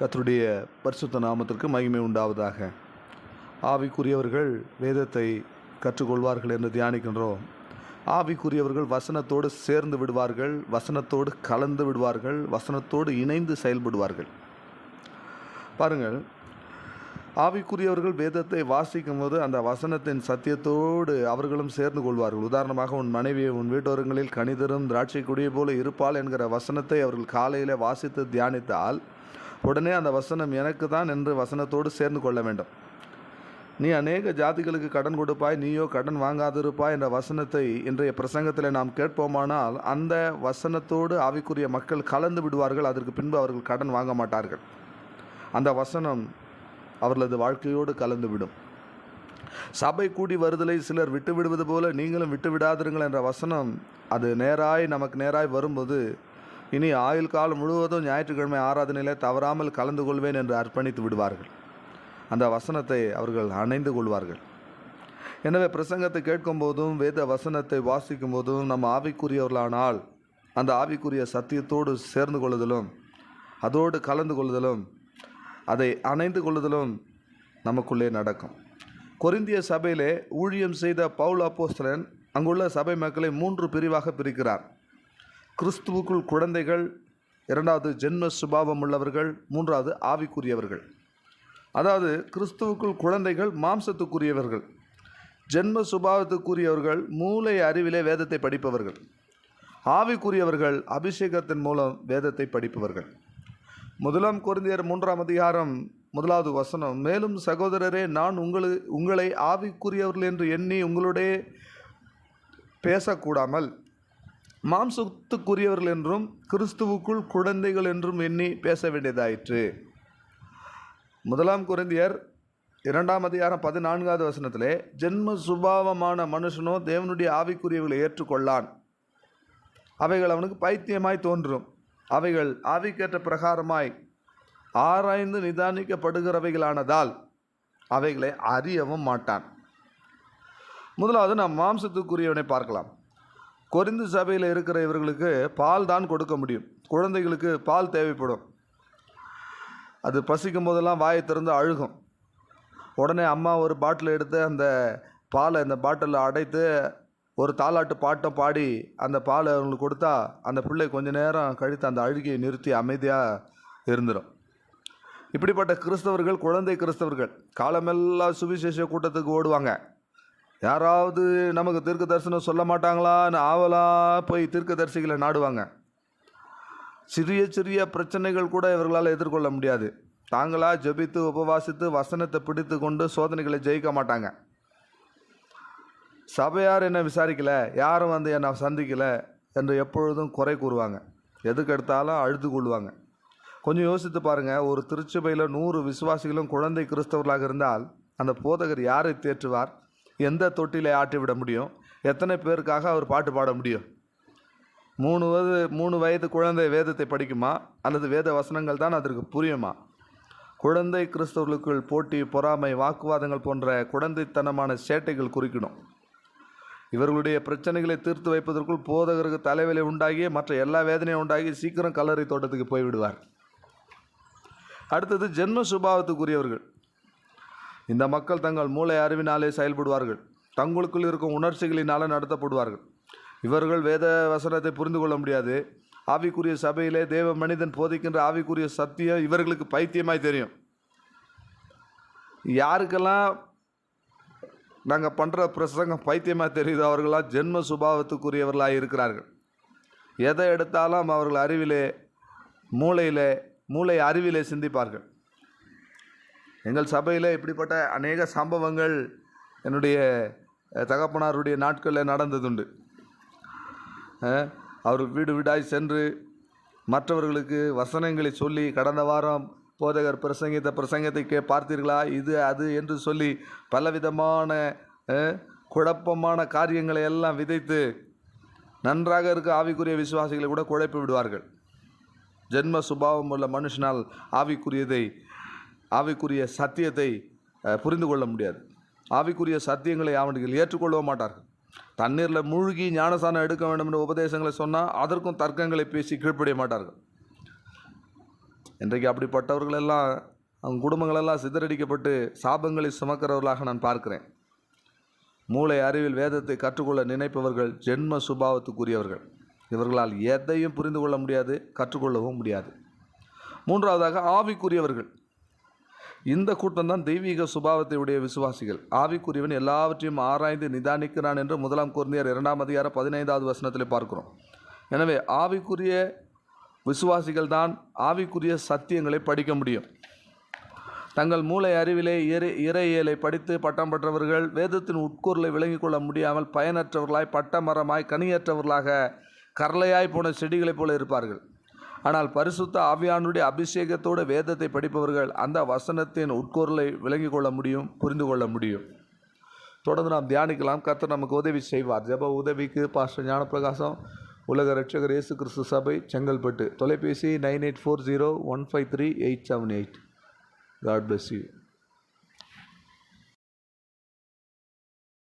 கத்தருடைய பரிசுத்த நாமத்திற்கு மகிமை உண்டாவதாக. ஆவிக்குரியவர்கள் வேதத்தை கற்றுக்கொள்வார்கள் என்று தியானிக்கின்றோம். ஆவிக்குரியவர்கள் வசனத்தோடு சேர்ந்து விடுவார்கள் வசனத்தோடு கலந்து விடுவார்கள் வசனத்தோடு இணைந்து செயல்படுவார்கள். பாருங்கள் ஆவிக்குரியவர்கள் வேதத்தை வாசிக்கும் போது அந்த வசனத்தின் சத்தியத்தோடு அவர்களும் சேர்ந்து கொள்வார்கள். உதாரணமாக உன் மனைவியை உன் வீட்டோரங்களில் கணிதரும் திராட்சை கொடியை போல இருப்பாள் என்கிற வசனத்தை அவர்கள் காலையில் வாசித்து தியானித்தால் உடனே அந்த வசனம் எனக்கு தான் என்று வசனத்தோடு சேர்ந்து கொள்ள வேண்டும். நீ அநேக ஜாதிகளுக்கு கடன் கொடுப்பாய் நீயோ கடன் வாங்காதிருப்பாய் என்ற வசனத்தை இன்றைய பிரசங்கத்தில் நாம் கேட்போமானால் அந்த வசனத்தோடு ஆவிக்குரிய மக்கள் கலந்து விடுவார்கள் அதற்கு பின்பு அவர்கள் கடன் வாங்க மாட்டார்கள். அந்த வசனம் அவர்களது வாழ்க்கையோடு கலந்துவிடும் சபை கூடி வருதலை சிலர் விட்டு விடுவது போல நீங்களும் விட்டு விடாதிருங்கள் என்ற வசனம் அது நேராய் நமக்கு நேராய் வரும்போது இனி ஆயுள் காலம் முழுவதும் ஞாயிற்றுக்கிழமை ஆராதனையில் தவறாமல் கலந்து கொள்வேன் என்று அர்ப்பணித்து விடுவார்கள். அந்த வசனத்தை அவர்கள் அணைந்து கொள்வார்கள். எனவே பிரசங்கத்தை கேட்கும் போதும் வேத வசனத்தை வாசிக்கும் போதும் நம்ம ஆவிக்குரியவர்களானால் அந்த ஆவிக்குரிய சத்தியத்தோடு சேர்ந்து கொள்ளுதலும் அதோடு கலந்து கொள்ளுதலும் அதை அணைந்து கொள்ளுதலும் நமக்குள்ளே நடக்கும். கொரிந்திய சபையிலே ஊழியம் செய்த பவுல் அப்போஸ்தலன் அங்குள்ள சபை மக்களை மூன்று பிரிவாக பிரிக்கிறார். கிறிஸ்துவுக்குள் குழந்தைகள் இரண்டாவது ஜென்ம சுபாவம் உள்ளவர்கள் மூன்றாவது ஆவிக்குரியவர்கள். அதாவது கிறிஸ்துவுக்குள் குழந்தைகள் மாம்சத்துக்குரியவர்கள். ஜென்ம சுபாவத்துக்குரியவர்கள் மூளை அறிவிலே வேதத்தை படிப்பவர்கள். ஆவிக்குரியவர்கள் அபிஷேகத்தின் மூலம் வேதத்தை படிப்பவர்கள். முதலாம் குருந்தியர் மூன்றாம் அதிகாரம் முதலாவது வசனம் மேலும் சகோதரரே நான் உங்களு உங்களை ஆவிக்குரியவர்கள் என்று எண்ணி உங்களுடைய பேசக்கூடாமல் மாம்சத்துக்குரியவர்கள் என்றும் கிறிஸ்துவுக்குள் குழந்தைகள் என்றும் எண்ணி பேச வேண்டியதாயிற்று. முதலாம் குறைந்தியர் இரண்டாம் அதிகாரம் பதினான்காவது வசனத்திலே ஜென்ம சுபாவமான மனுஷனோ தேவனுடைய ஆவிக்குரியவர்களை ஏற்றுக்கொள்ளான். அவைகள் அவனுக்கு பைத்தியமாய் தோன்றும். அவைகள் ஆவிக்கேற்ற பிரகாரமாய் ஆராய்ந்து நிதானிக்கப்படுகிறவைகளானதால் அவைகளை அறியவும் மாட்டான். முதலாவது நாம் மாம்சத்துக்குரியவனை பார்க்கலாம். கொரிந்து சபையில் இருக்கிற இவர்களுக்கு பால் தான் கொடுக்க முடியும். குழந்தைகளுக்கு பால் தேவைப்படும். அது பசிக்கும் போதெல்லாம் வாயை திறந்து அழுகும். உடனே அம்மா ஒரு பாட்டில் எடுத்து அந்த பாலை அந்த பாட்டிலில் அடைத்து ஒரு தாலாட்டு பாட்டம் பாடி அந்த பாலை அவங்களுக்கு கொடுத்தா அந்த பிள்ளை கொஞ்ச நேரம் கழித்து அந்த அழுகையை நிறுத்தி அமைதியாக இருந்துடும் இப்படிப்பட்ட கிறிஸ்தவர்கள் குழந்தை கிறிஸ்தவர்கள். காலமெல்லாம் சுவிசேஷ கூட்டத்துக்கு ஓடுவாங்க. யாராவது நமக்கு தீர்க்க தரிசனம் சொல்ல மாட்டாங்களான்னு ஆவலாக போய் தீர்க்க தரிசிகளை நாடுவாங்க. சிறிய சிறிய பிரச்சனைகள் கூட இவர்களால் எதிர்கொள்ள முடியாது. தாங்களாக ஜெபித்து உபவாசித்து வசனத்தை பிடித்து கொண்டு சோதனைகளை ஜெயிக்க மாட்டாங்க. சபையார் என்ன விசாரிக்கல? யாரும் வந்து என்னை சந்திக்கல என்று எப்பொழுதும் குறை கூறுவாங்க. எதுக்கெடுத்தாலும் அழுது கொள்வாங்க கொஞ்சம் யோசித்து பாருங்கள் ஒரு திருச்சபையில் நூறு விசுவாசிகளும் குழந்தை கிறிஸ்தவர்களாக இருந்தால் அந்த போதகர் யாரை தேற்றுவார்? எந்த தொட்டிலை ஆட்டிவிட முடியும்? எத்தனை பேருக்காக அவர் பாட்டு பாட முடியும்? மூணு வயது மூணு வயது குழந்தை வேதத்தை படிக்குமா? அல்லது வேத வசனங்கள் தான் அதற்கு புரியுமா? குழந்தை கிறிஸ்தவர்களுக்குள் போட்டி பொறாமை வாக்குவாதங்கள் போன்ற குழந்தைத்தனமான சேட்டைகள் குறிக்கணும். இவர்களுடைய பிரச்சனைகளை தீர்த்து வைப்பதற்குள் போதகருக்கு தலைவலி உண்டாகி மற்ற எல்லா வேதனையும் உண்டாகி சீக்கிரம் கல்லறை தோட்டத்துக்கு போய்விடுவார். அடுத்தது ஜென்ம சுபாவத்துக்குரியவர்கள். இந்த மக்கள் தங்கள் மூளை அறிவினாலே செயல்படுவார்கள். தங்களுக்குள் இருக்கும் உணர்ச்சிகளினால நடத்தப்படுவார்கள். இவர்கள் வேத வசனத்தை புரிந்து கொள்ள முடியாது. ஆவிக்குரிய சபையிலே தேவ மனிதன் போதிக்கின்ற ஆவிக்குரிய சத்தியம் இவர்களுக்கு பைத்தியமாய் தெரியும். யாருக்கெல்லாம் நாங்கள் பண்ணுற பிரசங்கம் பைத்தியமாக தெரியுதோ அவர்களாம் ஜென்ம சுபாவத்துக்குரியவர்களாக இருக்கிறார்கள். எதை எடுத்தாலும் அவர்கள் அறிவிலே மூளையிலே மூளை அறிவிலே சிந்திப்பார்கள். எங்கள் சபையில் இப்படிப்பட்ட அநேக சம்பவங்கள் என்னுடைய தகப்பனாருடைய நாட்களில் நடந்ததுண்டு. அவர் வீடு வீடாய் சென்று மற்றவர்களுக்கு வசனங்களை சொல்லி கடந்த வாரம் போதகர் பிரசங்கித்த பிரசங்கத்தை கே பார்த்தீர்களா? இது அது என்று சொல்லி பலவிதமான குழப்பமான காரியங்களை எல்லாம் விதைத்து நன்றாக இருக்க ஆவிக்குரிய விசுவாசிகளை கூட குழப்பி விடுவார்கள். ஜென்ம சுபாவம் உள்ள மனுஷனால் ஆவிக்குரியதை ஆவிக்குரிய சத்தியத்தை புரிந்து கொள்ள முடியாது. ஆவிக்குரிய சத்தியங்களை அவனுக்கு ஏற்றுக்கொள்ளவும் மாட்டார்கள். தண்ணீரில் மூழ்கி ஞானசானம் எடுக்க வேண்டும் என்ற உபதேசங்களை சொன்னால் அதற்கும் தர்க்கங்களை பேசி கீழ்ப்படிய மாட்டார்கள். இன்றைக்கு அப்படிப்பட்டவர்கள் எல்லாம் அவங்க குடும்பங்களெல்லாம் சிதறடிக்கப்பட்டு சாபங்களை சுமக்கிறவர்களாக நான் பார்க்கிறேன். மூளை அறிவில் வேதத்தை கற்றுக்கொள்ள நினைப்பவர்கள் ஜென்ம சுபாவத்துக்குரியவர்கள். இவர்களால் எதையும் புரிந்து கொள்ள முடியாது கற்றுக்கொள்ளவும் முடியாது. மூன்றாவதாக ஆவிக்குரியவர்கள். இந்த கூட்டம் தான் தெய்வீக சுபாவத்தை உடைய விசுவாசிகள். ஆவிக்குரியவன் எல்லாவற்றையும் ஆராய்ந்து நிதானிக்கிறான் என்று முதலாம் குருந்தியர் இரண்டாம் அதிகார பதினைந்தாவது வசனத்தில் பார்க்கிறோம். எனவே ஆவிக்குரிய விசுவாசிகள் தான் ஆவிக்குரிய சத்தியங்களை படிக்க முடியும். தங்கள் மூளை அறிவிலே இறை இறையியலை படித்து பட்டம் பெற்றவர்கள் வேதத்தின் உட்கூறலை விளங்கிக் கொள்ள முடியாமல் பயனற்றவர்களாய் பட்டமரமாய் கனியற்றவர்களாக கரளையாய் போன செடிகளைப் போல இருப்பார்கள். ஆனால் பரிசுத்த ஆவியானுடைய அபிஷேகத்தோடு வேதத்தை படிப்பவர்கள் அந்த வசனத்தின் உட்கொருளை விளங்கிக் கொள்ள முடியும் புரிந்து கொள்ள முடியும். தொடர்ந்து நாம் தியானிக்கலாம். கர்த்தர் நமக்கு உதவி செய்வார். ஜெப உதவிக்கு பாஸ்டர் ஞானப்பிரகாசம் உலக ரட்சகர் இயேசு கிறிஸ்து சபை செங்கல்பட்டு. தொலைபேசி nine eight four zero one five three eight seven eight. God bless you